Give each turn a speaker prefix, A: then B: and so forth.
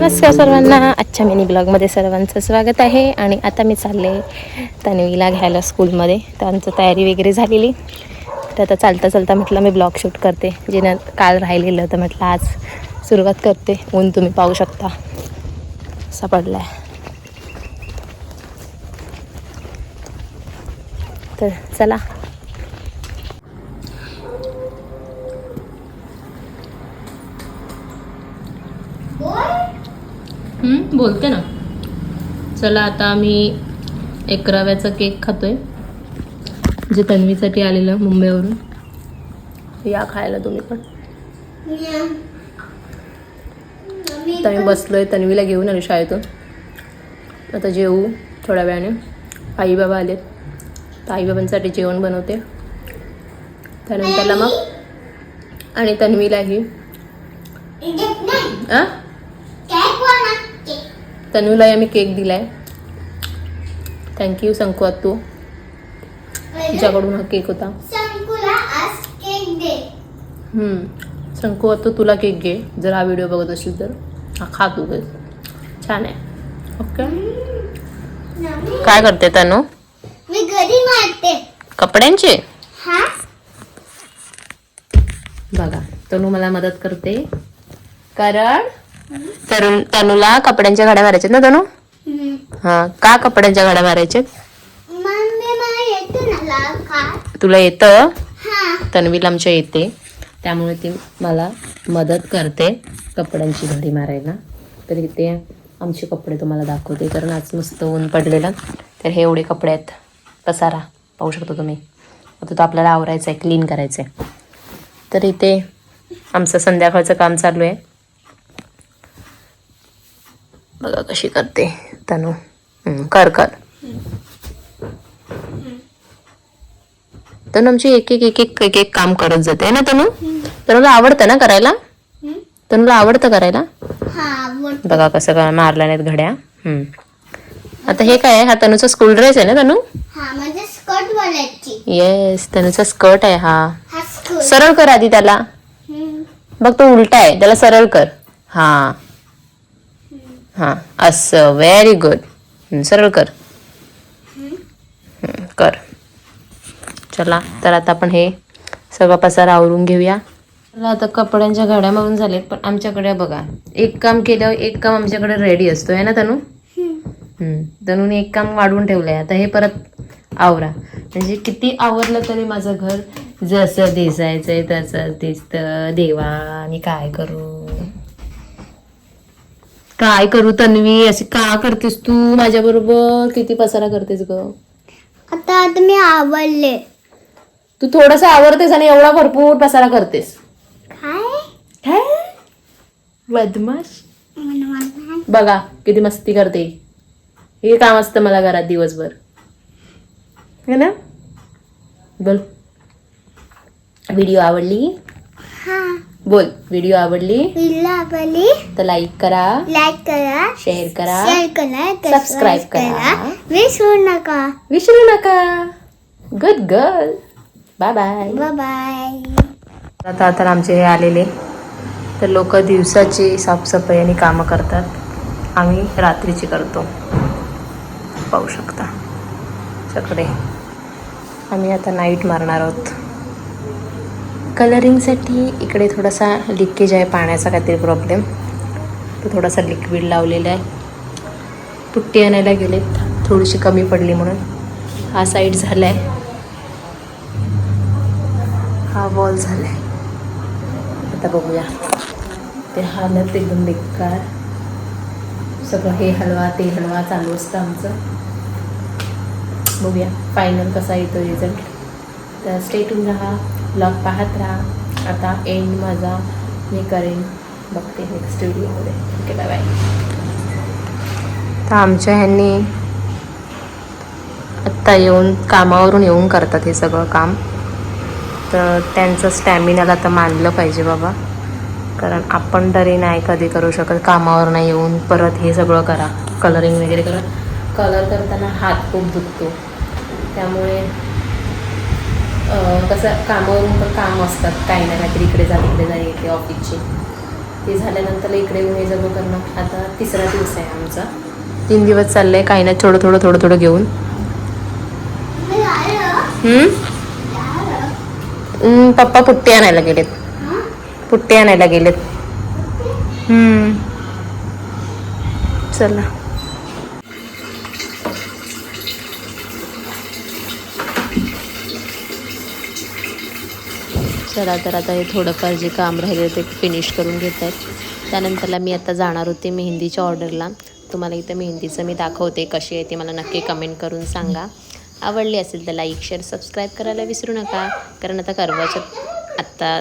A: नमस्कार सर्वांना. आजच्या मिनी ब्लॉगमध्ये सर्वांचं स्वागत आहे. आणि आता मी चालले तन्वीला घ्यायला स्कूलमध्ये. त्यांचं तयारी वगैरे झालेली. तर आता चालता चालता म्हटलं मी ब्लॉग शूट करते. जे न काल राहिलेलं तर म्हटलं आज सुरुवात करते. ऊन तुम्ही पाहू शकता. असा पडला आहे तर चला. बोलते ना. चला आता आम्ही एक रव्याचा केक खातोय जे तन्वीसाठी आलेलं मुंबईवरून. या खायला तुम्ही पण. आता मी बसलोय तन्वीला घेऊन आलो शाळेतून. आता जेवू थोड्या वेळाने. आईबाबा आलेत. तर आईबाबांसाठी जेवण बनवते. त्यानंतरला मग आणि तन्वीलाही. आ तन्वीलाही आम्ही केक दिलाय. थँक्यू संकू तू तुझ्याकडून हा केक होता. संकू आता तुला केक घे. जर हा व्हिडिओ बघत असेल तर. हा खा तू छान आहे. ओके काय करते तनु?
B: मी मारते.
A: कपड्यांचे?
B: हा?
A: बघा तनु मला मदत करते. कारण तरुण तनुला कपड्यांच्या घड्या मारायच्यात ना तनु? हा का कपड्यांच्या घड्या मारायच्यात? तुला येतं? तन्वीला आमच्या येते. त्यामुळे ती मला मदत करते कपड्यांची घडी मारायला. तर इथे आमचे कपडे तुम्हाला दाखवते कारण आज मस्त ऊन पडलेलं. तर हे एवढे कपडे आहेत. पसारा पाहू शकतो तुम्ही. आता तो आपल्याला आवरायचा आहे क्लीन करायचं आहे तर इथे आमचं संध्याकाळचं काम चालू आहे. बघा कशी करते तनू. कर कर. तनु आमची एक एक एक एक एक एक काम करत जाते ना तनु? तनुला आवडतं ना करायला? तनुला आवडतं करायला?
B: हा
A: बघा कसं का मारल्या नाहीत घड्या. हम्म. आता हे काय आहे? हा तनुचा स्कूल ड्रेस आहे ना तनु? येस तनुचा स्कर्ट आहे हा.
B: हा
A: सरळ कर आधी त्याला. बघ तो उलटा आहे त्याला सरळ कर. हा. हा. असं व्हेरी गुड सरळ कर. कर. चला तर आता आपण हे सगळं पसारा आवरून घेऊया. चला आता कपड्यांच्या घड्या मारून झालेत पण आमच्याकडे बघा एक काम केल्यावर एक काम आमच्याकडे रेडी असतो आहे ना तनू. तनूने एक काम वाढवून ठेवलंय आता हे परत आवरा. म्हणजे किती आवरलं तरी माझं घर जसं दिसायचंय तसं दिसतं. देवा आणि काय करू? काय करू तन्वी? अशी का करतेस तू माझ्या बरोबर किती पसारा करतेस ग?
B: आता मी आवडले.
A: तू थोडस आवरतेस आणि एवढा भरपूर पसारा करतेस.
B: काय?
A: बदमाश. बघा किती मस्ती करते. हे काम असतं मला घरात दिवसभर. है ना? बोल. व्हिडिओ आवडली?
B: हा.
A: बोल व्हिडिओ आवडली?
B: व्हिडिओ आवडली?
A: तर लाईक करा.
B: लाईक करा.
A: शेअर करा.
B: शेअर करा.
A: सबस्क्राईब करा.
B: विसरू नका.
A: विसरू नका. Good girl bye bye
B: bye bye
A: आता तर आमचे हे आलेले. तर लोक दिवसाची साफसफाई आणि कामं करतात. आम्ही रात्रीची करतो. पाहू शकता. सगळे. आम्ही आता नाईट मारणार आहोत. कलरिंगसाठी इकडे थोडासा लिकेज आहे पाण्याचा काहीतरी प्रॉब्लेम तो थोडासा लिक्विड लावलेला आहे. पुट्टी आणायला गेलेत. थोडीशी कमी पडली म्हणून. हा साईड झाला आहे हा वॉल झाला आहे आता बघूया. ते हालत एकदम बेकार. सगळं हे हलवा ते हलवा चालू असतं आमचं. बघूया फायनल कसा येतो रिझल्ट तर स्टेटून राहा. ब्लॉग पाहत राहा. आता एंड माझा. मी करेन. बघते नेक्स्ट व्हिडिओमध्ये ओके बाय बाय तर आमच्या ह्यांनी आत्ता येऊन कामावरून येऊन करतात हे सगळं काम. तर त्यांचं स्टॅमिनाला तर मानलं पाहिजे बाबा. कारण आपण तरी नाही कधी करू शकत कामावर नाही येऊन परत हे सगळं करा. कलरिंग वगैरे करा. कलर करताना हात खूप दुखतो. त्यामुळे कसं कामावरून पण काम असतात. काही ना काहीतरी इकडे जा तिकडे जा येते ऑफिसचे ते झाल्यानंतर इकडे येऊन हे सगळं करणं आता तिसरा दिवस आहे आमचा. तीन दिवस चाललंय काही नाही थोडं थोडं थोडं थोडं घेऊन. पप्पा पुट्टी आणायला गेलेत. पुट्टी आणायला गेलेत. चला. चला तर आता हे थोडंफार जे काम राहिलं ते फिनिश करून घेत आहेत त्यानंतरला मी आता जाणार होते मेहंदीच्या ऑर्डरला तुम्हाला इथं मेहंदीचं मी दाखवते कशी आहे ती मला नक्की कमेंट करून सांगा. आवडली असेल तर लाईक शेअर सबस्क्राईब करायला विसरू नका. कारण आता करवाच्या आत्ता